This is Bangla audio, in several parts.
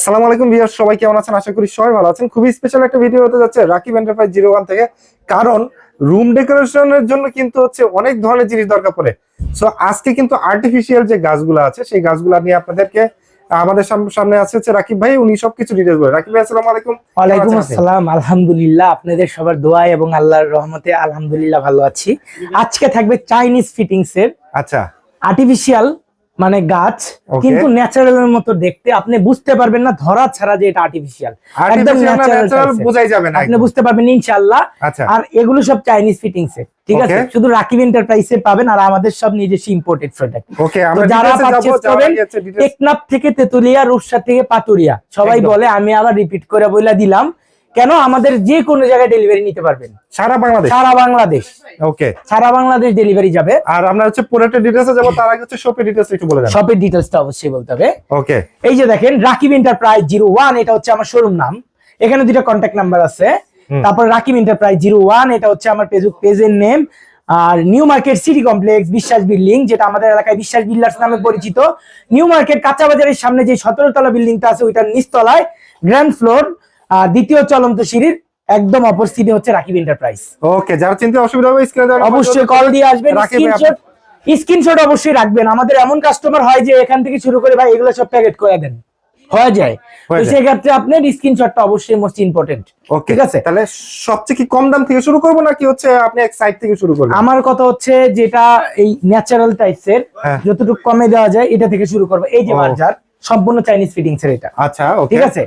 সালাম আলাইকুম ভিউয়ার্স সবাই কেমন আছেন? আশা করি সবাই ভালো আছেন। খুবই স্পেশাল একটা ভিডিও হতে যাচ্ছে রাকিব এন্টারপ্রাইজ জিরো ওয়ান থেকে। কারণ রুম ডেকোরেশনের জন্য কিন্তু হচ্ছে অনেক ধরনের জিনিস দরকার পড়ে। সো আজকে কিন্তু আর্টিফিশিয়াল যে গাছগুলো আছে সেই গাছগুলো নিয়ে আপনাদেরকে আমাদের সাম- সামনে আছে হচ্ছে রাকিব ভাই উনি সবকিছু ডিটেলস বলে। রাকিব ভাই আসসালামু আলাইকুম। ওয়ালাইকুম আসসালাম। আলহামদুলিল্লাহ আপনাদের সবার দোয়া এবং আল্লাহর রহমতে আলহামদুলিল্লাহ ভালো আছি। আজকে থাকবে চাইনিজ ফিটিংস এর আচ্ছা। আর্টিফিশিয়াল মানে গাছ কিন্তু ন্যাচারাল এর মতো দেখতে। আপনি বুঝতে পারবেন না ধরা ছাড়া যে এটা আর্টিফিশিয়াল একদম ন্যাচারাল বোঝাই যাবে না আপনি বুঝতে পারবেন ইনশাআল্লাহ। আচ্ছা। আর এগুলো সব চাইনিজ ফিটিংস এর ঠিক আছে? শুধু রাকিব এন্টারপ্রাইজে পাবেন আর আমাদের সব নিজস্ব ইম্পোর্টেড প্রোডাক্ট ওকে আমরা যারা পারচেজ করবেন টেকনাফ থেকে তেতুলিয়া রূপসা থেকে পাতুরিয়া। সবাই বলে আমি আবার রিপিট করে বলে দিলাম। কেন আমাদের যে কোনো জায়গায় ডেলিভারি নিতে পারবেন। সারা বাংলাদেশ? সারা বাংলাদেশ। ওকে সারা বাংলাদেশ ডেলিভারি যাবে। আর আমরা হচ্ছে পুরোটা ডিটেইলসে যাব তার আগে হচ্ছে শপের ডিটেইলস একটু বলে দেন। শপের ডিটেলসটা অবশ্যই বলতে হবে। ওকে এই যে দেখেন রাকিব এন্টারপ্রাইজ জিরো ওয়ান এটা হচ্ছে আমার শোরুম নাম। এখানে দুইটা কন্ট্যাক্ট নাম্বার আছে। তারপর রাকিব এন্টারপ্রাইজ জিরো ওয়ান এটা হচ্ছে আমার ফেসবুক পেজের নেম আর New Market City Complex Biswas building যেটা আমাদের এলাকায় বিশ্বাস বিল্ডার্স নামে পরিচিত। নিউ মার্কেট কাঁচা বাজারের সামনে যে সতেরো তলা বিল্ডিংটা আছে ওইটার নিচতলায় গ্র্যান্ড ফ্লোর দ্বিতীয় চলন্ত সিঁড়ির একদম অপর সিটে হচ্ছে রাকিব এন্টারপ্রাইজ ওকে যারা চিনতে অসুবিধা হবে স্ক্রিনে অবশ্যই কল দিয়ে আসবেন স্ক্রিনশট স্ক্রিনশট অবশ্যই রাখবেন। আমাদের এমন কাস্টমার হয় যে এখান থেকে শুরু করে ভাই এগুলো সব প্যাকেট করে দেন। হয়ে যায়। তো হয়ে যায়। সেই ক্ষেত্রে আপনার স্ক্রিনশটটা অবশ্যই মোস্ট ইম্পর্টেন্ট ঠিক আছে? তাহলে সবচেয়ে কি কম দাম থেকে শুরু করব নাকি হচ্ছে আপনি এক সাইড থেকে শুরু করবেন? আমার কথা হচ্ছে যেটা এই ন্যাচারাল টাইপসের। যতটুকু কমে দেওয়া যায় এটা থেকে শুরু করব। এই যে ও। বার্জার সম্পূর্ণ চাইনিজ ফিটিংস এর এটা। আচ্ছা ঠিক আছে?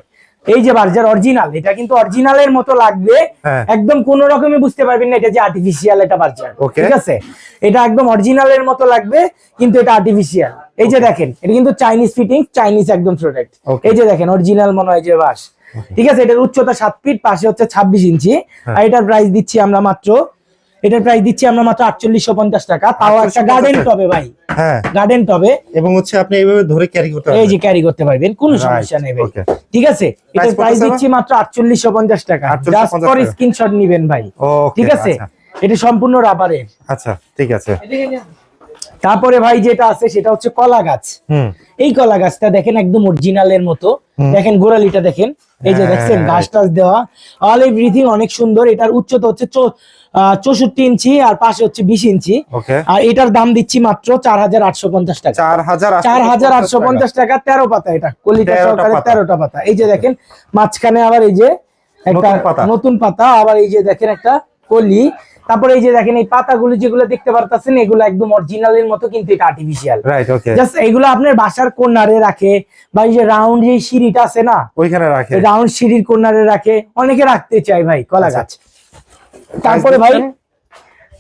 এই যে বার্জার অরিজিনাল এটা কিন্তু অরিজিনালের মতো লাগবে। হ্যাঁ। একদম কোন রকমই বুঝতে পারবেন না এটা যে আর্টিফিশিয়াল এটা বার্জার। ঠিক আছে? এটা একদম অরিজিনালের মতো লাগবে কিন্তু এটা আর্টিফিশিয়াল এই যে দেখেন এটা কিন্তু চাইনিজ ফিটিং চাইনিজ একদম প্রোডাক্ট এই যে দেখেন অরিজিনাল মনে হয় যে বাস। ঠিক আছে? এটার উচ্চতা সাত ফিট পাশে হচ্ছে ছাব্বিশ ইঞ্চি। হ্যাঁ। আর এটার প্রাইস দিচ্ছি আমরা মাত্র এটার প্রাইস দিচ্ছি আমরা মাত্র আটচল্লিশশো পঞ্চাশ টাকা। তাও একটা গার্ডেন টবে ভাই। হ্যাঁ। গার্ডেন টবে এবং হচ্ছে আপনি এইভাবে ধরে ক্যারি করতে এই যে ক্যারি করতে পারবেন কোনো সমস্যা নেই ভাই। ঠিক আছে? এটার প্রাইস দিচ্ছি মাত্র আটচল্লিশশো পঞ্চাশ টাকা। জাস্ট ফর স্ক্রিনশট নিবেন ভাই। ঠিক আছে? আচ্ছা, এটা সম্পূর্ণ রাবারের আচ্ছা ঠিক আছে। তারপরে ভাই যেটা আছে সেটা হচ্ছে কলা গাছ। হুম। এই কলা গাছটা দেখেন একদম অরিজিনালের মতো। দেখেন গোড়ালিটা দেখেন। এই যে হ্যাঁ, দেখছেন হ্যাঁ, গাছ টাছ দেওয়া। অল এভরিথিং অনেক সুন্দর। এটার উচ্চতা হচ্ছে চৌষট্টি ইঞ্চি আর পাশে হচ্ছে বিশ ইঞ্চি। আর এটার দাম দিচ্ছি মাত্র চার হাজার আটশো পঞ্চাশ টাকা। চার হাজার আটশো পঞ্চাশ টাকা। তেরো পাতা এটা। 13টা সহকারে তেরোটা পাতা। এই যে দেখেন মাঝখানে আবার এই যে একটা নতুন পাতা। আবার এই যে দেখেন একটা কলি। তারপরে এই যে দেখেন এই পাতাগুলো যেগুলো দেখতে পারতেছেন এগুলো একদম অরিজিনাল এর মতো কিন্তু এটা আর্টিফিশিয়াল রাইট ওকে জাস্ট এগুলো আপনার বাসার কর্নারে রাখে বা এই যে রাউন্ড যে সিঁড়িটা আছে না? ওইখানে রাখে। রাউন্ড সিঁড়ির কর্নারে রাখে। অনেকে রাখতে চায় ভাই কলা আচ্ছা। গাছ। তারপরে ভাই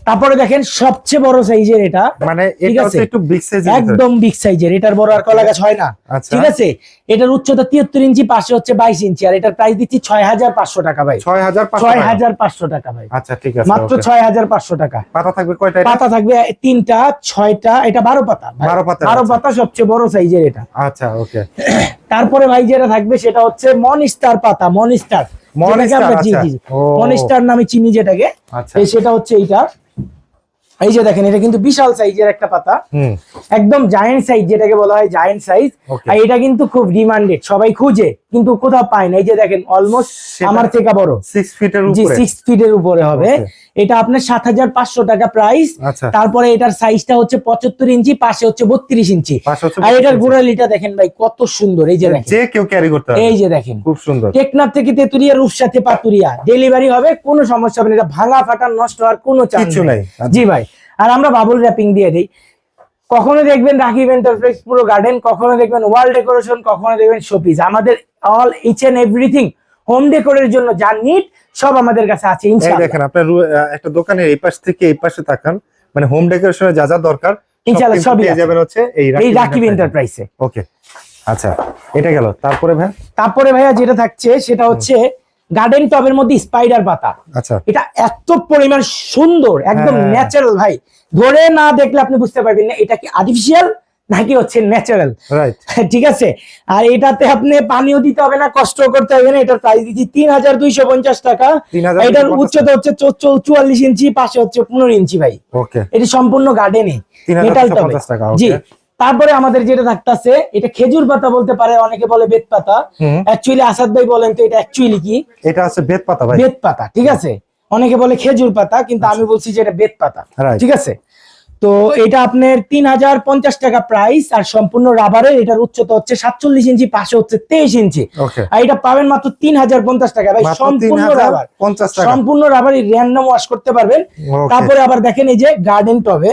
তারপরে দেখেন সবচেয়ে বড় সাইজের এটা মানে ঠিক আছে। একটু বিগ সাইজ একদম বিগ সাইজের এটার বড় আর কলা গাছ হয় না আচ্ছা। ঠিক আছে এটার উচ্চতা তিয়াত্তর ইঞ্চি পাশে হচ্ছে বাইশ ইঞ্চি আর এটার প্রাইস দিচ্ছি ছয় হাজার পাঁচশো টাকা ভাই ছয় হাজার পাঁচশো ছয় টাকা। ভাই আচ্ছা ঠিক আছে মাত্র okay। ছয় হাজার পাঁচশো টাকা পাতা থাকবে কয়টা? পাতা থাকবে তিনটা ছয়টা এটা বারো পাতা ভাই। 12 পাতার বারো পাতা সবচেয়ে বড় সাইজের এটা আচ্ছা ওকে তারপরে ভাই যেটা থাকবে সেটা হচ্ছে মনস্টার পাতা মনস্টার মনস্টার, আচ্ছা। নামে চিনি যেটাকে আচ্ছা। এই সেটা হচ্ছে এইটা। এই যে দেখেন এটা কিন্তু বিশাল সাইজের একটা পাতা। একদম জায়েন্ট সাইজ যেটাকে বলা হয় জায়েন্ট সাইজ আর এটা কিন্তু খুব ডিমান্ডেড সবাই খুঁজে কিন্তু কোথাও পায় না। এই যে দেখেন অলমোস্ট আমার থেকে বড়। সিক্স ফিটের জি উপরে। সিক্স ফিটের উপরে হবে। এটা আপনার সাত হাজার পাঁচশো টাকা প্রাইস আচ্ছা। তারপরে এটার সাইজটা হচ্ছে পঁচাত্তর ইঞ্চি পাশে হচ্ছে বত্রিশ ইঞ্চি। আর এটার 32 গোড়ালিটা দেখেন ভাই কত সুন্দর। এই যে দেখেন। যে কেউ ক্যারি করতে এই যে দেখেন। খুব সুন্দর। টেকনাফ থেকে তেতুরিয়া রূপসাতে পাতুরিয়া। ডেলিভারি হবে কোনো সমস্যা হবে না। এটা ভাঙা ফাটা নষ্ট হওয়ার কোনো চান্স নাই। জি ভাই। আর আমরা বাবুল র্যাপিং দিয়ে দিই। কখনো দেখবেন রাকিব এন্টারপ্রাইজ পুরো গার্ডেন কখনো দেখবেন ওয়াল ডেকোরেশন কখনো দেখবেন শোপিস আমাদের all each and everything home ডেকোরের জন্য যা নিট সব আমাদের কাছে আছে ইনশাআল্লাহ। দেখেন আপনার একটা দোকানের এই পাশ থেকে এই পাশে তাকান। মানে হোম ডেকোরেশনের যা যা দরকার সব ইনশাআল্লাহ সবই পেয়ে যাবেন হচ্ছে এই এই রাকিব এন্টারপ্রাইজে ওকে আচ্ছা এটা গেল। তারপরে ভাই তারপরে ভাইয়া যেটা থাকছে সেটা হচ্ছে গার্ডেন টবের মধ্যে স্পাইডার পাতা। আচ্ছা। এটা এত পরিমাণ সুন্দর একদম। ন্যাচারাল ভাই। ধরে না দেখলে আপনি বুঝতে পারবেন না এটা কি আর্টিফিশিয়াল নাকি হচ্ছে ন্যাচারাল ঠিক আছে? আর এটাতে আপনি পানিও দিতে হবে না কষ্ট করতে হবে না এটার প্রাইস দিচ্ছি তিন হাজার দুইশো পঞ্চাশ টাকা। 3250 এটার উচ্চতা হচ্ছে চুয়াল্লিশ ইঞ্চি পাশে হচ্ছে পনেরো ইঞ্চি ভাই। এটি সম্পূর্ণ গার্ডেনে 3250 মেটাল টবে জি। তারপরে আমাদের যেটা থাকতেছে এটা খেজুর পাতা বলতে পারে অনেকে বলে বেত পাতা। অ্যাকচুয়ালি আসাদ ভাই বলেন তো এটা অ্যাকচুয়ালি কি? এটা আছে বেত পাতা ভাই। বেত পাতা ঠিক আছে? অনেকে বলে খেজুর পাতা কিন্তু আমি বলছি যে এটা বেত পাতা ঠিক আছে? তো এটা আপনার তিন হাজার পঞ্চাশ টাকা প্রাইস আর সম্পূর্ণ রাবারের এটার উচ্চতা হচ্ছে সাতচল্লিশ ইঞ্চি পাশে হচ্ছে তেইশ ইঞ্চি। আর এটা পাবেন মাত্র তিন হাজার পঞ্চাশ টাকা। ভাই সম্পূর্ণ রাবার 3050 টাকা। সম্পূর্ণ রাবার র্যান্ডম ওয়াশ করতে পারবেন। তারপরে আবার দেখেন এই যে গার্ডেন টবে।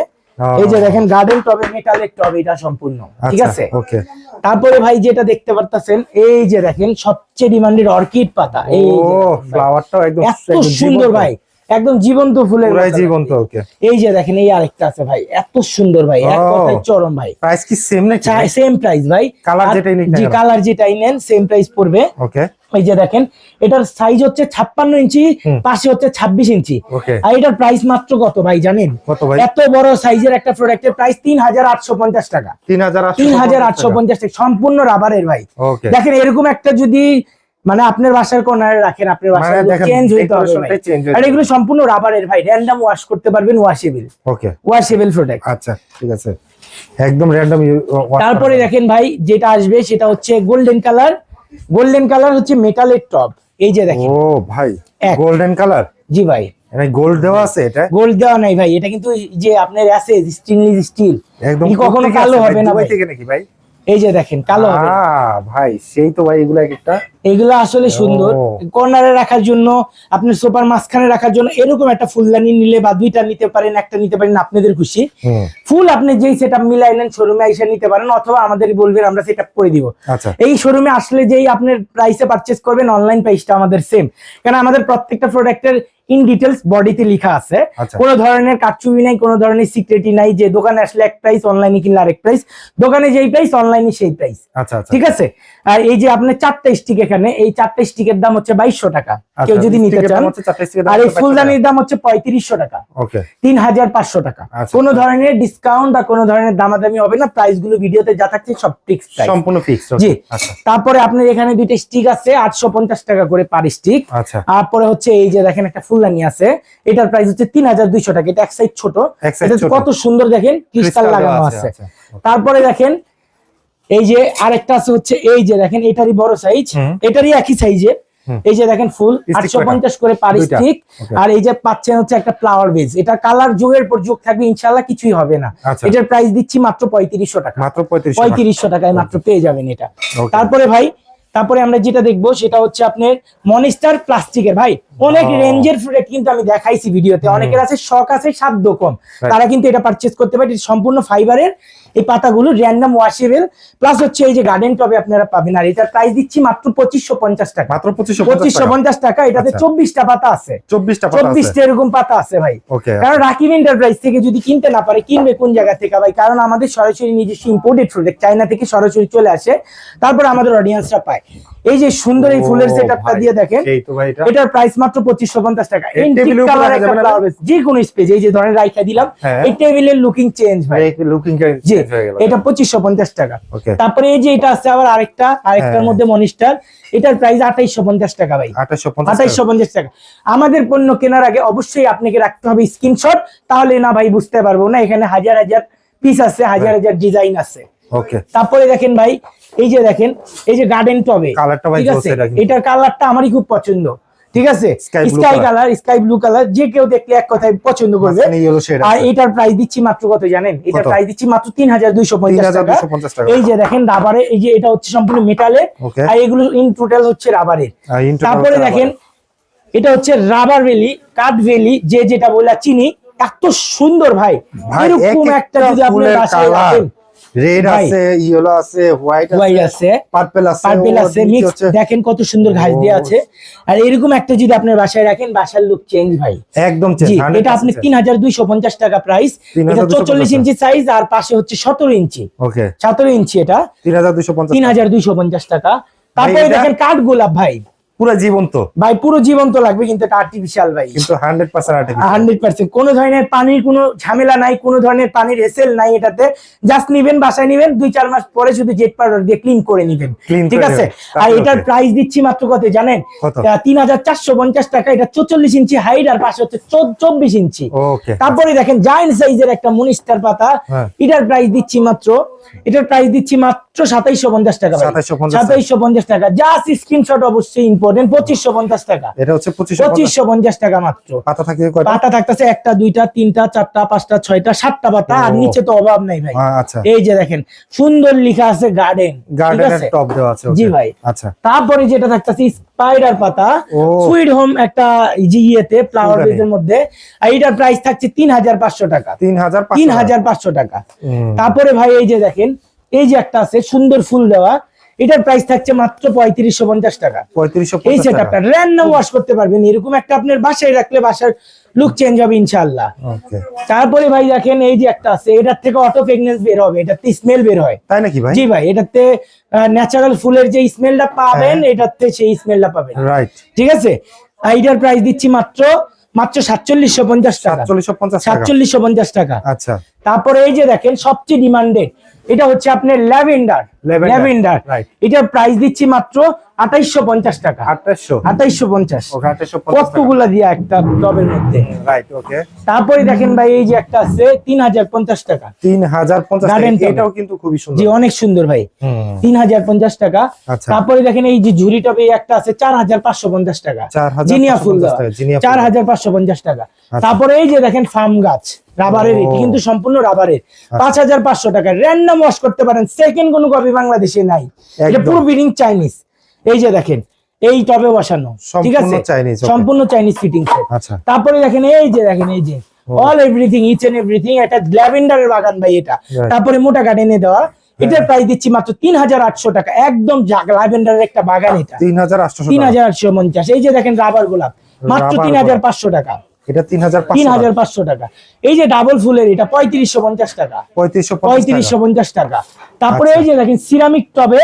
এই যে দেখেন গার্ডেন টবে মেটালের টবে এটা সম্পূর্ণ ঠিক আছে? ওকে তারপরে ভাই যেটা দেখতে পারতেছেন এই যে দেখেন সবচেয়ে ডিমান্ডেড অর্কিড পাতা এই ভাই। ফ্লাওয়ারটাও একদম এত সুন্দর ভাই একদম জীবন্ত ফুলের মতো জীবন্ত ওকে এই যে দেখেন এই আরেকটা আছে ভাই এত সুন্দর ভাই এক। কথায় চরম ভাই। প্রাইস কি সেম নাকি সেম প্রাইস ভাই। কালার যেটাই নিক জি কালার যেটাই নেন সেম প্রাইস পড়বে। ওকে এই যে দেখেন এটার সাইজ হচ্ছে ছাপ্পান্ন ইঞ্চি পাশে হচ্ছে ছাব্বিশ ইঞ্চি। আর এটার প্রাইস মাত্র কত ভাই জানেন? এত বড় সাইজের একটা প্রোডাক্টের প্রাইস তিন হাজার আটশো পঞ্চাশ টাকা। তিন হাজার আটশো পঞ্চাশ টাকা। সম্পূর্ণ রাবারের ভাই। দেখেন এরকম একটা যদি মানে আপনার বাসার কোনারে রাখেন আপনার মানে বাসার চেঞ্জ হইতে হবে আর এগুলো সম্পূর্ণ রাবারের ভাই। র্যান্ডম ওয়াশ করতে পারবেন ওয়াশেবল ওকে ওয়াশেবল প্রোডাক্ট আচ্ছা ঠিক আছে। একদম র্যান্ডম তারপরে দেখেন ভাই যেটা আসবে সেটা হচ্ছে গোল্ডেন কালার গোল্ডেন কালার হচ্ছে মেটালের টপ এই যে দেখেন। ও ভাই। গোল্ডেন কালার জি ভাই। মানে গোল্ড দেওয়া আছে এটা? গোল্ড দেওয়া নাই ভাই। এটা কিন্তু যে আপনার আছে স্টেনলেস স্টিল একদম কি কখনো কালো হবে না ভাই। থেকে নাকি ভাই? এই যে দেখেন কালো হবে। ভাই সেই তো ভাই এগুলো একটা। এগুলো আসলে সুন্দর। কর্নারে রাখার জন্য আপনার সোফার মাঝখানে রাখার জন্য এরকম একটা ফুলদানি নিলে বা দুইটা নিতে পারেন একটা নিতে পারেন আপনাদের খুশি। ফুল আপনি যেই সেট আপ মিলাই নেন শোরুমে এসে নিতে পারেন অথবা আমাদের বলবেন আমরা সেট আপ করে দিব। আচ্ছা। এই শোরুমে আসলে যেই আপনার প্রাইসে পারচেস করবেন অনলাইন প্রাইসটা আমাদের সেম কারণ আমাদের প্রত্যেকটা প্রোডাক্টের ইন ডিটেলস বডিতে লেখা আছে। আচ্ছা। কোনো ধরনের কারচুপি নাই কোনো ধরনের সিক্রেটি নাই যে দোকানে আসলে এক প্রাইস অনলাইনে কিনলে আরেক প্রাইস দোকানে যেই প্রাইস অনলাইনে সেই প্রাইস আচ্ছা আচ্ছা। ঠিক আছে? আর এই যে আপনার চারটা স্টিক এখানে এই চারটা স্টিকের দাম হচ্ছে বাইশশো টাকা। কেউ যদি নিতে চান আর এই ফুলদানির দাম হচ্ছে পঁয়ত্রিশশো টাকা। তিন হাজার পাঁচশো টাকা। কোনো ধরনের ডিসকাউন্ট বা কোনো ধরনের দামাদামি হবে না প্রাইসগুলো ভিডিওতে যা থাকছে সব ফিক্স সম্পূর্ণ ফিক্স জি। তারপরে আপনার এখানে দুইটা স্টিক আছে আটশো পঞ্চাশ টাকা করে পার স্টিক আচ্ছা। তারপরে হচ্ছে এই যে দেখেন একটা ফুলদানি আছে এটার প্রাইস হচ্ছে তিন হাজার দুইশো টাকা। এটা এক সাইড ছোট। এটা কত সুন্দর দেখেন ক্রিস্টাল লাগানো আছে আচ্ছা, তারপরে দেখেন এই যে আরেকটা আছে হচ্ছে এই যে দেখেন এটারই বড় সাইজ এটারই একই সাইজের এই যে দেখেন ফুল আটশো? পঞ্চাশ করে পার স্টিক আর এই যে পাচ্ছেন হচ্ছে একটা ফ্লাওয়ার বেজ এটা কালার যুগের পর যুগ থাকবে ইনশাল্লাহ কিছুই হবে না। আচ্ছা। এটার প্রাইস দিচ্ছি মাত্র পঁয়ত্রিশশো টাকা। মাত্র পঁয়ত্রিশ পঁয়ত্রিশশো টাকায় মাত্র পেয়ে যাবেন এটা। তারপরে ভাই তারপরে আমরা যেটা দেখব সেটা হচ্ছে আপনার মনিস্টার প্লাস্টিকের। ভাই অনেক রেঞ্জের প্রোডাক্ট কিন্তু আমি দেখাইছি ভিডিওতে। অনেকের আছে শখ আছে সাধ্য কম। তারা কিন্তু এটা পারচেস করতে পারে। সম্পূর্ণ ফাইবারের এই পাতাগুলো র্যান্ডম ওয়াশেবল প্লাস হচ্ছে এই যে গার্ডেন টবে আপনারা পাবেন। আর এটার প্রাইস দিচ্ছি মাত্র পঁচিশশো পঞ্চাশ টাকা। মাত্র পঁচিশশো পঁচিশশো পঞ্চাশ টাকা এটাতে আচ্ছা। চব্বিশটা পাতা আছে। চব্বিশটা পাতা আছে। চব্বিশটা এরকম পাতা আছে ভাই। কারণ রাকিব এন্টারপ্রাইজ থেকে যদি কিনতে না পারে কিনবে কোন জায়গা থেকে ভাই? কারণ আমাদের সরাসরি নিজস্ব ইম্পোর্টেড প্রোডাক্ট চায়না থেকে সরাসরি চলে আসে। তারপর আমাদের অডিয়েন্সরা পায়। এই যে সুন্দর এই ফুলের সেটআপটা দিয়ে দেখেন সেই তো ভাই এটা। এটার প্রাইস মাত্র পঁচিশশো পঞ্চাশ টাকা? যে কোনো স্পেস এই যে ধরেন রাইখা দিলাম হ্যাঁ। এই টেবিলের লুকিং চেঞ্জ ভাই। লুকিং চেঞ্জ জি। এটা পঁচিশশো পঞ্চাশ টাকা। তারপরে এই যে এটা আছে আবার আরেকটা আরেকটার হ্যাঁ। মধ্যে মনিস্টার এটার প্রাইস আঠাইশো পঞ্চাশ টাকা ভাই। আঠাশশো পঞ্চাশ টাকা। আমাদের পণ্য কেনার আগে অবশ্যই আপনাকে রাখতে হবে স্ক্রিনশট তাহলে না ভাই বুঝতে পারব না এখানে হাজার হাজার পিস আছে হাজার হাজার ডিজাইন আছে। তারপরে দেখেন ভাই এই যে দেখেন এই যে গার্ডেন টবে কালারটা ঠিক আছে? এটার কালারটা আমারই খুব পছন্দ। ঠিক আছে? Sky colour sky blue colour যে কেউ দেখলে এক কথায় পছন্দ করবে। আর এটার প্রাইস দিচ্ছি মাত্র কত জানেন? এটার প্রাইস দিচ্ছি মাত্র তিন হাজার দুইশো পঞ্চাশ টাকা। এই যে দেখেন রাবারে এই যে এটা হচ্ছে সম্পূর্ণ মেটালের আর এগুলো ইন টোটাল হচ্ছে রাবারের তারপরে দেখেন এটা হচ্ছে রাবার ভ্যালি কাঠ ভ্যালি যে যেটা বলে চিনি এত সুন্দর ভাই। ভাই এরকম একটা যদি আপনি বাসায় রাখেন রেড আছে ইয়েলো আছে হোয়াইট হোয়াইট আছে পার্পল আছে পার্পেল আছে মিক্স দেখেন কত সুন্দর ঘাস দিয়ে আছে। আর এরকম একটা যদি আপনার বাসায় রাখেন বাসার লুক চেঞ্জ ভাই। একদম চেঞ্জ এটা আপনি তিন হাজার দুইশো পঞ্চাশ টাকা প্রাইস এটা 3250 চৌচল্লিশ ইঞ্চি সাইজ আর পাশে হচ্ছে সতেরো ইঞ্চি। ওকে। সতেরো ইঞ্চি এটা। তিন হাজার দুশো পঞ্চাশ তিন হাজার দুইশো পঞ্চাশ টাকা। তারপরে দেখেন কাঠ গোলাপ ভাই। পুরো জীবন্ত। ভাই পুরো জীবন্ত লাগবে কিন্তু এটা আর্টিফিশিয়াল ভাই। কিন্তু hundred percent artificial hundred percent কোনো ধরনের পানির কোনো ঝামেলা নাই কোনো ধরনের পানির এসেল নাই এটাতে। জাস্ট নিবেন বাসায় নিবেন দুই চার মাস পরে শুধু জেট পাউডার দিয়ে ক্লিন করে নিবেন। ঠিক আছে? আর এটার। প্রাইস দিচ্ছি মাত্র কত জানেন? কত? তিন হাজার চারশো পঞ্চাশ টাকা। এটা চৌচল্লিশ ইঞ্চি হাইট আর পাশে হচ্ছে চব্বিশ ইঞ্চি। ওকে তারপরে দেখেন জায়েন্ট সাইজের একটা মনিস্টার পাতা। হ্যাঁ। এটার প্রাইস দিচ্ছি মাত্র এটার প্রাইস দিচ্ছি মাত্র সাতাইশো পঞ্চাশ টাকা 2750 সাতাইশো পঞ্চাশ টাকা। জাস্ট স্ক্রিনশট অবশ্যই ইম্পর্টেন্ট পঁচিশশো পঞ্চাশ টাকা। এটা হচ্ছে পঁচিশশো পঞ্চাশ। টাকা মাত্র। পাতা থাকে পাতা থাকতেছে একটা দুইটা তিনটা চারটা পাঁচটা ছয়টা সাতটা পাতা আর নিচে তো অভাব নাই ভাই। আচ্ছা। এই যে দেখেন সুন্দর লেখা আছে গার্ডেন গার্ডেনের টপ দেওয়া আছে জি ভাই। আচ্ছা। তারপরে যেটা থাকতেছে স্পাইডার পাতা। সুইট হোম একটা ইয়েতে ফ্লাওয়ার বেজের মধ্যে। আর এটার প্রাইস থাকছে তিন হাজার পাঁচশো টাকা। তিন হাজার তিন হাজার পাঁচশো টাকা। তারপরে ভাই এই যে দেখেন এই যে একটা আছে সুন্দর ফুল দেওয়া এটার প্রাইস থাকছে মাত্র পঁয়ত্রিশশো পঞ্চাশ টাকা। পঁয়ত্রিশশো এই র্যান্ডম ওয়াশ করতে পারবেন এরকম একটা আপনার বাসায় রাখলে বাসার লুক চেঞ্জ হবে ইনশাল্লাহ তারপরে ভাই দেখেন এই যে একটা আছে এটার থেকে অটো প্রেগনেন্স বের হবে এটাতে স্মেল বের হয়। তাই নাকি ভাই? জি ভাই এটাতে ন্যাচারাল ফুলের যে স্মেলটা পাবেন হ্যাঁ। এটাতে সেই স্মেলটা পাবেন। রাইট ঠিক আছে? এটার প্রাইস দিচ্ছি মাত্র মাত্র সাতচল্লিশশো পঞ্চাশ টাকা। সাতচল্লিশশো পঞ্চাশ টাকা। আচ্ছা। তারপরে এই যে দেখেন সবচেয়ে ডিমান্ডেড এটা হচ্ছে আপনার ল্যাভেন্ডার। ল্যাভেন্ডার এটা এটার প্রাইস দিচ্ছি মাত্র পঞ্চাশ টাকা। পঞ্চাশ। ওকে পঞ্চাশ টাকা। কতগুলা দিয়া একটা টবের মধ্যে? রাইট ওকে তারপরে দেখেন ভাই এই যে একটা আছে তিন হাজার পঞ্চাশ টাকা। তিন হাজার পঞ্চাশ। এটাও কিন্তু খুবই জি সুন্দর অনেক সুন্দর ভাই। তিন হাজার পঞ্চাশ টাকা। আচ্ছা। তারপরে দেখেন এই যে ঝুড়ি টবে একটা আছে চার হাজার পাঁচশো পঞ্চাশ টাকা। 4,550 জিনিয়া ফুল চার হাজার পাঁচশো পঞ্চাশ টাকা। আচ্ছা। তারপরে এই যে দেখেন ফার্ম গাছ রাবারের এটি কিন্তু সম্পূর্ণ রাবারের। পাঁচ হাজার পাঁচশো টাকা। র্যান্ডম ওয়াশ করতে পারেন। সেকেন্ড কোনো কপি বাংলাদেশে নাই। এটা। পুরো বিডিং চাইনিজ এই যে দেখেন এই টবে বসানো ঠিক আছে? সম্পূর্ণ চাইনিজ ফিটিং আচ্ছা। তারপরে দেখেন এই যে দেখেন এই যে all everything each and everything এটা ল্যাভেন্ডারের বাগান ভাই এটা। তারপরে মোটা গার্ডেনে দেওয়া এটার প্রাইস দিচ্ছি মাত্র তিন হাজার আটশো টাকা। একদম ল্যাভেন্ডারের একটা বাগান এটা। তিন হাজার আটশো তিন হাজার আটশো পঞ্চাশ। এই যে দেখেন রাবার গোলাপ মাত্র তিন হাজার পাঁচশো টাকা। এটা তিন হাজার পাঁচশো টাকা। এই যে ডাবল ফুলের এটা পঁয়ত্রিশশো পঞ্চাশ টাকা। পঁয়ত্রিশশো পঁয়ত্রিশশো পঞ্চাশ টাকা। তারপরে আচ্ছা। এই যে দেখেন সিরামিক টবে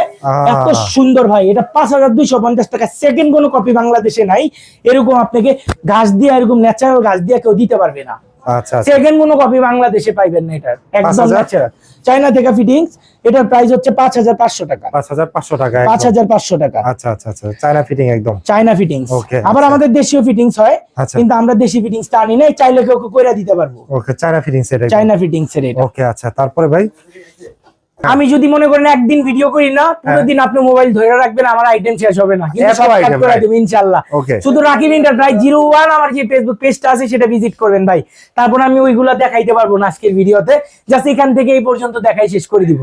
এত সুন্দর ভাই এটা পাঁচ হাজার দুইশো পঞ্চাশ টাকা। সেকেন্ড কোনো কপি বাংলাদেশে নাই। এরকম আপনাকে গাছ দিয়ে এরকম ন্যাচারাল গাছ দিয়ে কেউ দিতে পারবে না। আচ্ছা আচ্ছা। সেকেন্ড কোনো কপি বাংলাদেশে পাইবেন না এটা। একদম ন্যাচারাল চায়না থেকে ফিটিংস এটার প্রাইস হচ্ছে পাঁচ হাজার পাঁচশো টাকা। পাঁচ হাজার পাঁচশো টাকা পাঁচ হাজার পাঁচশো টাকা। আচ্ছা আচ্ছা আচ্ছা চায়না ফিটিং একদম। চায়না ফিটিং আবার আচ্ছা। আমাদের দেশীয় ফিটিংস হয় আচ্ছা। কিন্তু আমরা দেশি ফিটিং আনি নাই চাইলে কেউ কেউ করে দিতে পারব। Okay China fitting set China fittings এর ওকে আচ্ছা তারপরে ভাই? আমি যদি মনে করেন একদিন ভিডিও করি না পুরো হ্যাঁ। দিন আপনি মোবাইল ধরে রাখবেন আমার আইটেম শেষ হবে না। কিন্তু এত সব কাট করে right? ইনশাআল্লাহ। শুধু রাকিব এন্টারপ্রাইজ জিরো ওয়ান আমার যে ফেসবুক পেজটা আছে সেটা ভিজিট করবেন ভাই। তারপর আমি ওইগুলা দেখাইতে পারব না আজকের ভিডিওতে জাস্ট এখান থেকে এই পর্যন্ত দেখাই শেষ করে দিব।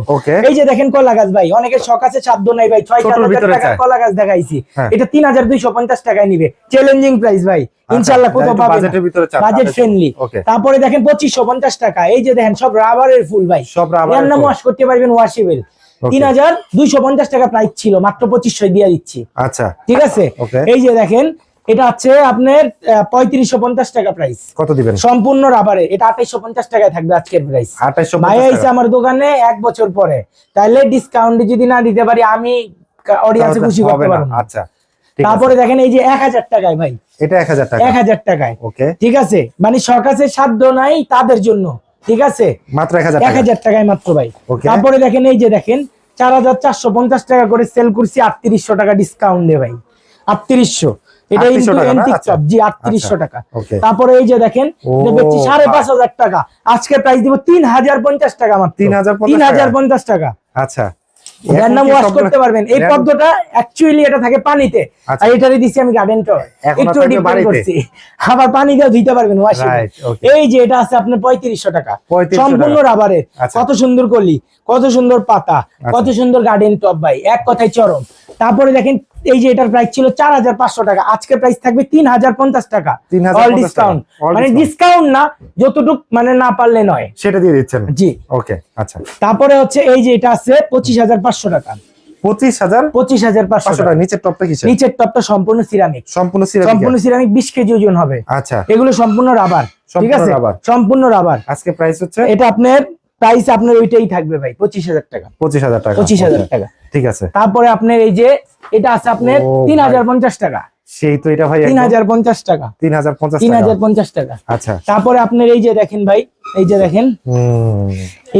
এই যে দেখেন কলা গাছ ভাই। অনেকের শখ আছে সাধ্য নাই ভাই। ছয় সাত হাজার টাকার কলা গাছ দেখাইছি। হ্যাঁ। এটা তিন হাজার দুইশো পঞ্চাশ টাকায় নিবে। চ্যালেঞ্জিং প্রাইস ভাই। ইনশাল্লাহ যারা কোথাও পাবেন বাজেটের ভিতরে চান, বাজেট ফ্রেন্ডলি তারপরে দেখেন পঁচিশশো পঞ্চাশ টাকা। এই যে দেখেন সব রাবারের ফুল ভাই। সব ফুল। ওয়াশ করতে পারবেন ওয়াশেবল তিন হাজার দুইশো পঞ্চাশ টাকা প্রাইস ছিল মাত্র পঁচিশশো দিয়ে দিচ্ছি। আচ্ছা। ঠিক আছে? এই যে দেখেন এটা হচ্ছে আপনার পঁয়ত্রিশশো পঞ্চাশ টাকা প্রাইস কত দিবেন? সম্পূর্ণ রাবারে এটা আঠাইশো পঞ্চাশ টাকায় থাকবে আজকের প্রাইস আঠাইশো ভাই আইসে আমার দোকানে এক বছর পরে। তাহলে ডিসকাউন্ট যদি না দিতে পারি আমি অডিয়েন্সে খুশি করতে পারব আচ্ছা তারপরে দেখেন এই যে এক হাজার টাকায় ভাই। এটা এক হাজার টাকা। এক হাজার টাকায়। ওকে ঠিক আছে? মানে সরকারের সাধ্য নাই তাদের জন্য। ঠিক আছে? মাত্র এক হাজার টাকায় মাত্র ভাই। তারপরে দেখেন এই যে দেখেন চার হাজার চারশো পঞ্চাশ টাকা করে সেল করছি আটত্রিশশো টাকা ডিসকাউন্ট দে ভাই। আটত্রিশশো। এটা 3800 কিন্তু টাকা আচ্ছা। top, জি আটত্রিশশো টাকা। তারপরে এই যে দেখেন বেচছি সাড়ে পাঁচ হাজার টাকা। আজকে প্রাইস দিব তিন হাজার পঞ্চাশ টাকা মাত্র। 3050 তিন হাজার পঞ্চাশ টাকা। আচ্ছা। এটার নাম ওয়াশ করতে পারবেন। এই পদ্মটা অ্যাকচুয়ালি এটা থাকে পানিতে। আচ্ছা। আর এটারে দিছি আমি গার্ডেন টয় একটু ডিপেন্ড করছি। আবার পানি দিয়েও দিতে পারবেন ওয়াশিং এই যে এটা আছে আপনার পঁয়ত্রিশশো টাকা। সম্পূর্ণ রাবারে আচ্ছা। কত সুন্দর কলি কত সুন্দর পাতা কত সুন্দর গার্ডেন টপ ভাই। এক কথায় চরম। তারপরে দেখেন এই যে এটার প্রাইস ছিল চার হাজার পাঁচশো টাকা আজকে প্রাইস থাকবে তিন হাজার পঞ্চাশ টাকা। 3050 অল ডিসকাউন্ট মানে ডিসকাউন্ট না যতটুক মানে না পারলে নয়। সেটা দিয়ে দিচ্ছেন? জি। ওকে আচ্ছা। তারপরে হচ্ছে এই যে এটা আছে পঁচিশ হাজার পাঁচশো টাকা। পঁচিশ হাজার পঁচিশ হাজার পাঁচশো টাকা। টাকা। নিচের টপটা কিসের? নিচের টপটা সম্পূর্ণ সিরামিক সম্পূর্ণ সিরামিক সম্পূর্ণ সিরামিক বিশ কেজি ওজন হবে। আচ্ছা। এগুলো সম্পূর্ণ রাবার ঠিক আছে। সম্পূর্ণ রাবার আজকে প্রাইস হচ্ছে? এটা আপনার প্রাইস আপনার ওইটাই থাকবে ভাই পঁচিশ হাজার টাকা। পঁচিশ হাজার টাকা। পঁচিশ হাজার টাকা। ঠিক আছে। তারপরে আপনার এই যে এটা আছে আপনার তিন হাজার পঞ্চাশ টাকা। সেই তো এটা ভাই তিন হাজার পঞ্চাশ টাকা। তিন হাজার পঞ্চাশ তিন হাজার পঞ্চাশ টাকা। আচ্ছা। তারপরে আপনার এই যে দেখেন ভাই এই যে দেখেন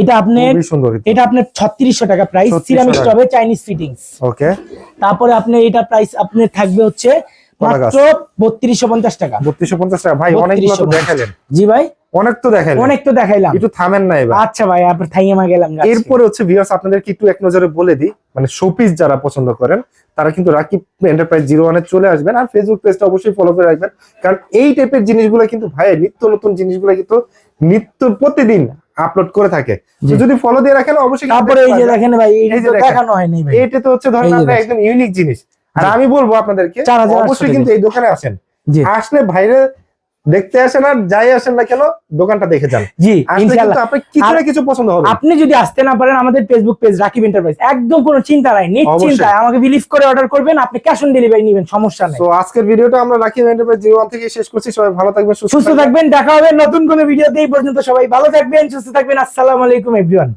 এটা আপনার সুন্দর এটা আপনার ছত্রিশশো টাকা প্রাইস 3600 সিরামিক। হবে চাইনিজ ফিটিংস ওকে। তারপরে আপনার এটা প্রাইস আপনার থাকবে হচ্ছে মাত্র বত্রিশশো পঞ্চাশ টাকা। বত্রিশশো পঞ্চাশ টাকা। ভাই অনেকগুলো দেখালেন। জি ভাই। অনেক তো দেখালেন অনেক তো দেখাইলাম। একটু থামেন না এবার। আচ্ছা ভাই আপনার থাইয়ামা গেলাম এরপরে হচ্ছে ভিউয়ার্স আপনাদেরকে একটু এক নজরে বলে দিই মানে শোপিস যারা পছন্দ করেন তারা কিন্তু রাকিব এন্টারপ্রাইজ জিরো ওয়ানে চলে আসবেন আর ফেসবুক পেজটা অবশ্যই ফলো করে রাখবেন। কারণ এই টাইপের জিনিসগুলো কিন্তু ভাই নিত্য নতুন জিনিসগুলো কিন্তু নিত্য প্রতিদিন আপলোড করে থাকে। যদি ফলো দিয়ে রাখেন অবশ্যই তারপরে এই যে দেখেন ভাই এই যে দেখানো হয়নি ভাই। এইটা তো হচ্ছে ধরেন আপনার। একদম ইউনিক জিনিস। আর আমি বলব আপনাদেরকে অবশ্যই কিন্তু এই দোকানে আসেন। আসলে বাইরে দেখতে আসেন আর যাই আসেন না কেন দোকানটা দেখে যান। জি ইনশাআল্লাহ। আপনি কিছু না কিছু পছন্দ হবে। আপনি যদি আসতে না পারেন আমাদের ফেসবুক পেজ রাকিব এন্টারপ্রাইজ একদম কোনো চিন্তা নাই নিশ্চিন্তায়। আমাকে বিলিভ করে অর্ডার করবেন আপনি ক্যাশ অন ডেলিভারি নেবেন সমস্যা নেই। তো আজকের ভিডিওটা আমরা রাকিব এন্টারপ্রাইজ জিরো ওয়ান থেকে শেষ করছি। সবাই ভালো থাকবেন সুস্থ থাকবেন। দেখা হবে নতুন কোনো ভিডিওতে। এই পর্যন্ত সবাই ভালো থাকবেন সুস্থ থাকবেন। আসসালামু আলাইকুম এভরিওয়ান